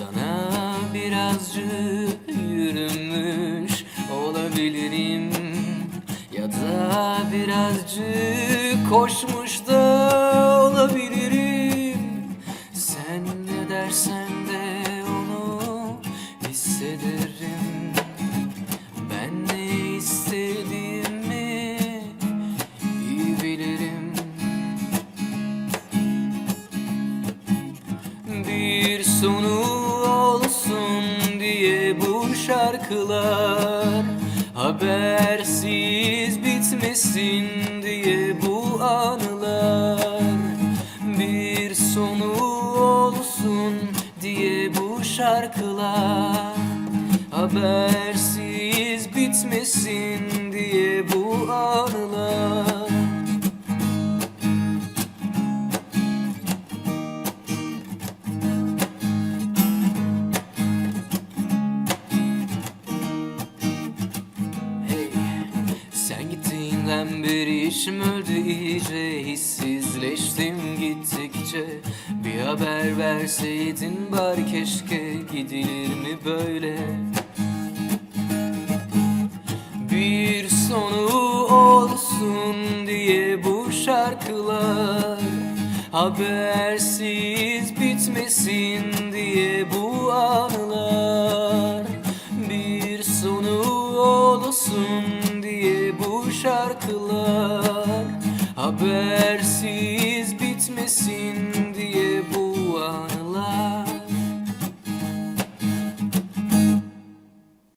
Sana birazcık yürümüş olabilirim. Ya da birazcık koşmuş da olabilirim. Sen ne dersen de onu hissederim. Ben ne istediğimi iyi bilirim. Bir sonu şarkılar Habersiz bitmesin diye bu anılar. Bir sonu olsun diye bu şarkılar Habersiz bitmesin diye bu anılar gittiğinden beri işim öldü iyice Hissizleştim gittikçe. Bir haber verseydin bari keşke Gidilir mi böyle? Bir sonu olsun diye bu şarkılar. Habersiz bitmesin diye bu anılar. Bir sonu olsun şarkılar. Habersiz bitmesin